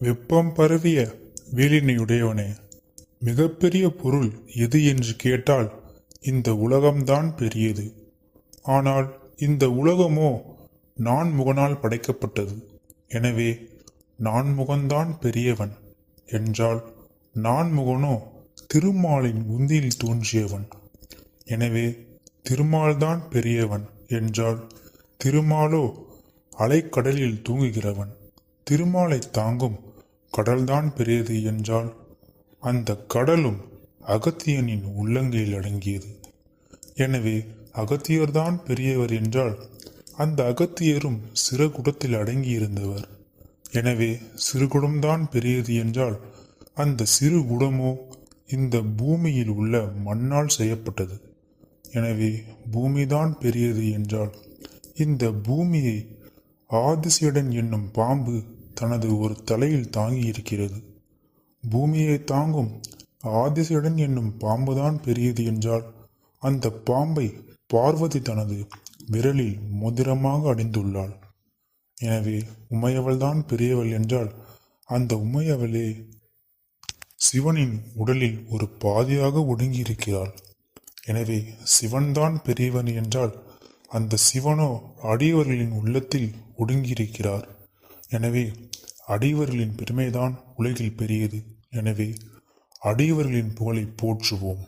வெப்பம் பரவிய வேலினையுடையவனே மிகப்பெரிய பொருள் எது என்று கேட்டால் இந்த உலகம்தான் பெரியது. ஆனால் இந்த உலகமோ நான் முகனால் படைக்கப்பட்டது. எனவே நான் முகந்தான் பெரியவன் என்றால் நான் முகனோ திருமாலின் உந்தியில் தோன்றியவன். எனவே திருமால்தான் பெரியவன் என்றால் திருமாலோ அலைக்கடலில் தூங்குகிறவன். திருமாலை தாங்கும் கடல்தான் பெரியது என்றால் அந்த கடலும் அகத்தியனின் உள்ளங்கையில் அடங்கியது. எனவே அகத்தியர்தான் பெரியவர் என்றால் அந்த அகத்தியரும் சிறு குடத்தில் அடங்கியிருந்தவர். எனவே சிறுகுடம்தான் பெரியது என்றால் அந்த சிறு குடமோ இந்த பூமியில் உள்ள மண்ணால் செய்யப்பட்டது. எனவே பூமிதான் பெரியது என்றால் இந்த பூமியை ஆதிசியடன் என்னும் பாம்பு தனது ஒரு தலையில் தாங்கி இருக்கிறது. பூமியை தாங்கும் ஆதிசேடன் என்னும் பாம்புதான் பெரியது என்றால் அந்த பாம்பை பார்வதி தனது விரலில் மோதிரமாக அடைந்துள்ளாள் எனவே உமையவள்தான் பெரியவள் என்றால் அந்த உமையவளே சிவனின் உடலில் ஒரு பாதியாக ஒடுங்கியிருக்கிறாள். எனவே சிவன்தான் பெரியவன் என்றால் அந்த சிவனோ அடியவர்களின் உள்ளத்தில் ஒடுங்கியிருக்கிறார். எனவே அடியவர்களின் பெருமைதான் உலகில் பெரியது. எனவே அடியவர்களின் புகழை போற்றுவோம்.